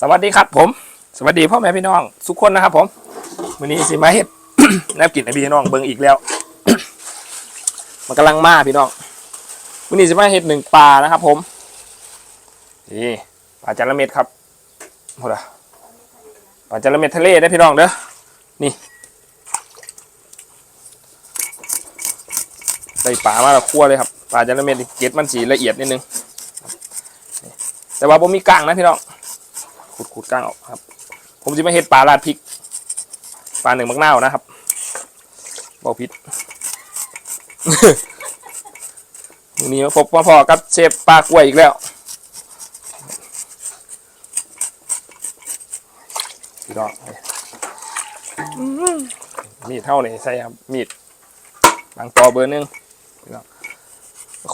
สวัสดีครับผม สวัสดีพ่อแม่พี่น้องทุกคนนะครับ ผมวันนี้สิมาเฮ็ดแนบกินให้พี่น้องเบิ่งอีกแล้ว มันกำลังมาพี่น้องวันนี้สิมาเฮ็ดหนึ่งปลานะครับ ผมนี่ปลาจระเม็ดครับหมดละปลาจระเม็ดทะเลได้พี่น้องเด้อนี่ได้ปลามาแล้วคั่วเลยครับปลาจระเม็ดเกล็ดมันสีละเอียดนิดนึงแต่ว่าผมมีกลางนะพี่น้อง ขูดขูดก้างออกครับ ผมจะมาเฮ็ดปลาราดพริกปลาหนึ่งมักนาวนะครับบอกพิษวันนี้มาพบมาพอกับเชฟปลากล้วยอีกแล้วพี่น้องมีดเท่าไหนใส่ครับมีดบางตอเบอร์หนึงพี่น้อง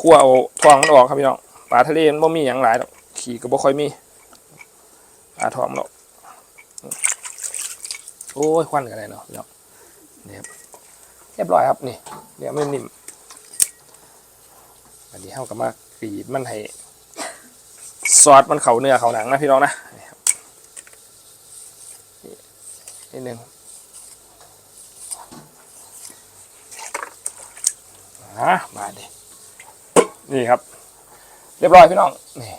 คั่วเอาทองมันออกครับพี่น้องปลาทะเลมันบ่มีอย่างหลายหรอกขี่ก็บ่ค่อยมี อาทอมเนาะโอ้ยควันกันเลยเนาะเนาะนี่ครับเรียบร้อยครับนี่เดี๋ยวไม่นิ่มอันนี้เข้ากับมากรีดมันให้ซอสมันเข่าเนื้อเข่าหนังนะพี่น้องนะนี่นิดนึงอะมาดินี่ครับ เรียบร้อยพี่น้องนี่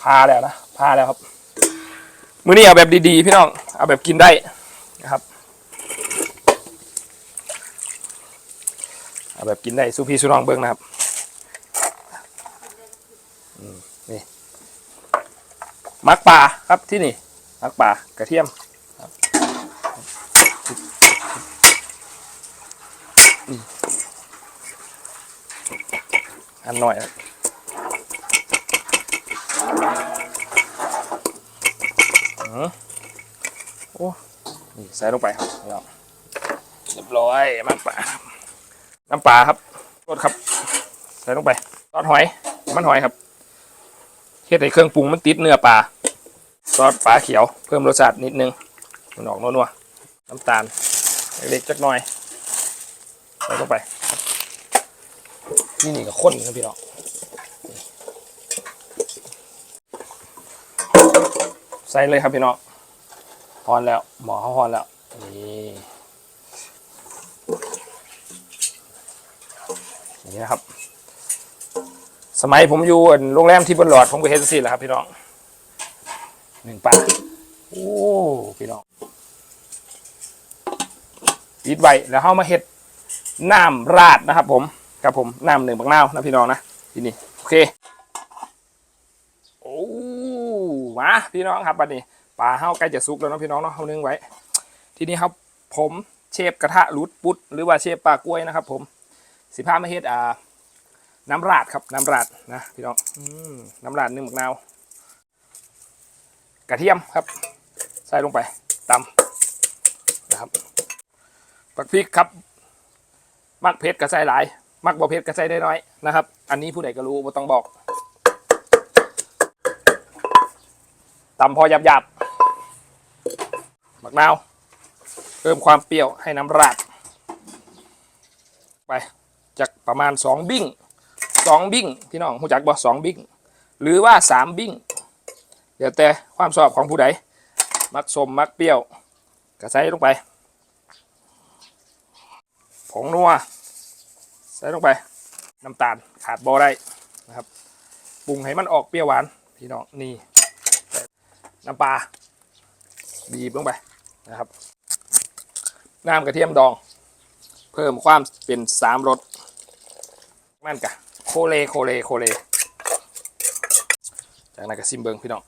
พาแล้วนะ พาแล้วครับมื้อนี้เอาแบบดีๆ พี่น้อง เอาแบบกินได้นะครับ เอาแบบกินได้สู้พี่สู้น้องเบิ้งนะครับนี่มักปลาครับที่นี่มักปลากระเทียมอืมอันหน่อยครับ โอ้นี่ใส่ลงไปครับเรียบร้อยมันปลาน้ำปลาครับรสครับ ใส่ลงไปซอสหอยมันหอยครับเฮ็ดให้เครื่องปรุงมันติดเนื้อปลาซอสปลาเขียวเพิ่มรสชาตินิดนึงมันออกนัวๆน้ำตาลเล็กๆจักหน่อยใส่ลงไปนี่นี่ก็ข้นนะพี่น้อง ใส่เลยครับพี่น้องฮอนแล้ว หมอเขาฮอนแล้ว นี่อย่างนี้นะครับ สมัยผมอยู่โรงแรมที่บนหลอดผมก็เฮ็ดสิแหละครับพี่น้องหนึ่งปากโอ้พี่น้องปิดไว้แล้วเข้ามาเฮ็ดน้ำราดนะครับ ผมครับผมน้ำหนึ่งบักนาวนะพี่น้องนะทีนี้โอเคโอ้ มาพี่น้องครับบัดนี้ปลาเฮาใกล้จะสุกแล้วเนาะพี่น้องเนาะเฮานึ่งไว้ ทีนี้ครับผมเชฟกระทะรูดปุดหรือว่าเชฟปลากล้วยนะครับ ผมสิพามาเฮ็ดอ่าน้ำราดครับน้ำราดนะพี่น้องอน้ำราดนึ่งหมักนาวกระเทียมครับ ใส่ลงไปตำนะครับปักพริกครับ มักเผ็ดก็ใส่หลาย มักบ่เผ็ดก็ใส่ได้น้อยนะครับ อันนี้ผู้ใดก็รู้บ่ต้องบอก ตำพอหยาบๆหมักนาว เพิ่มความเปรี้ยวให้น้ำราด ไปจากประมาณ2บิ้ง2บิ้งพี่น้องหูจักบ่สองบิ้งหรือว่า3บิ้งเดี๋ยวแต่ความชอบของผู้ใดมักสมมักเปรี้ยวก็ใส่ลงไป ผงนัวใส่ลงไป น้ำตาลขาดบ่ได้นะครับปรุงให้มันออกเปรี้ยวหวานพี่น้องนี่ น้ำปลาบีบลงไปนะครับ น้ำกระเทียมดอง เพิ่มความเป็นสามรสนั่นกะโคเลโคเลโคเล จากนั้นก็ซิมเบิงพี่น้อง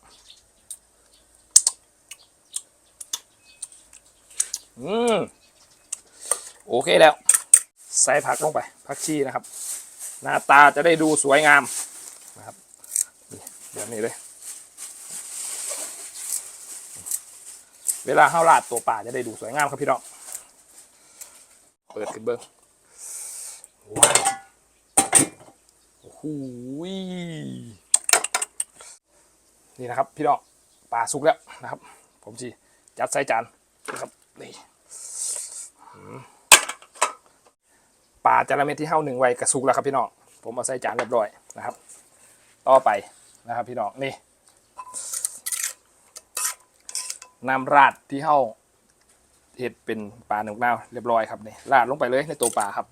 อืมโอเคแล้ว ใส่ผักลงไปผักชีนะครับ หน้าตาจะได้ดูสวยงามนะครับนี่แบบนี้เลย เวลาข้าวราดตัวป่าจะได้ดูสวยงามครับพี่น้อง เปิดขึ้นเบิ้งว้าวโอ้โหยนี่นะครับพี่น้องป่าสุกแล้วนะครับ ผมจีจัดใส่จานนะครับนี่ป่าจาระเม็ดที่เฮ้าหนึ่งไว้กระสุกแล้วครับพี่น้องผมเอาใส่จานเรียบร้อยนะครับ ต่อไปนะครับพี่น้องนี่ น้ำราดที่เฮาเห็ดเป็นปลาหนุกนาวเรียบร้อยครับนี่ราดลงไปเลยในตัวปลาครับ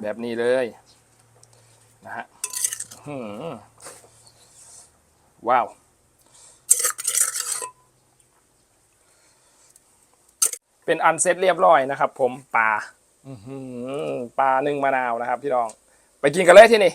แบบนี้เลยนะฮะหืว้าวเป็นอันเซ็ตเรียบร้อยนะครับ ผมปลาปลาหนึ่งมะนาวนะครับ พี่น้อง ไปกินกันเลยที่นี่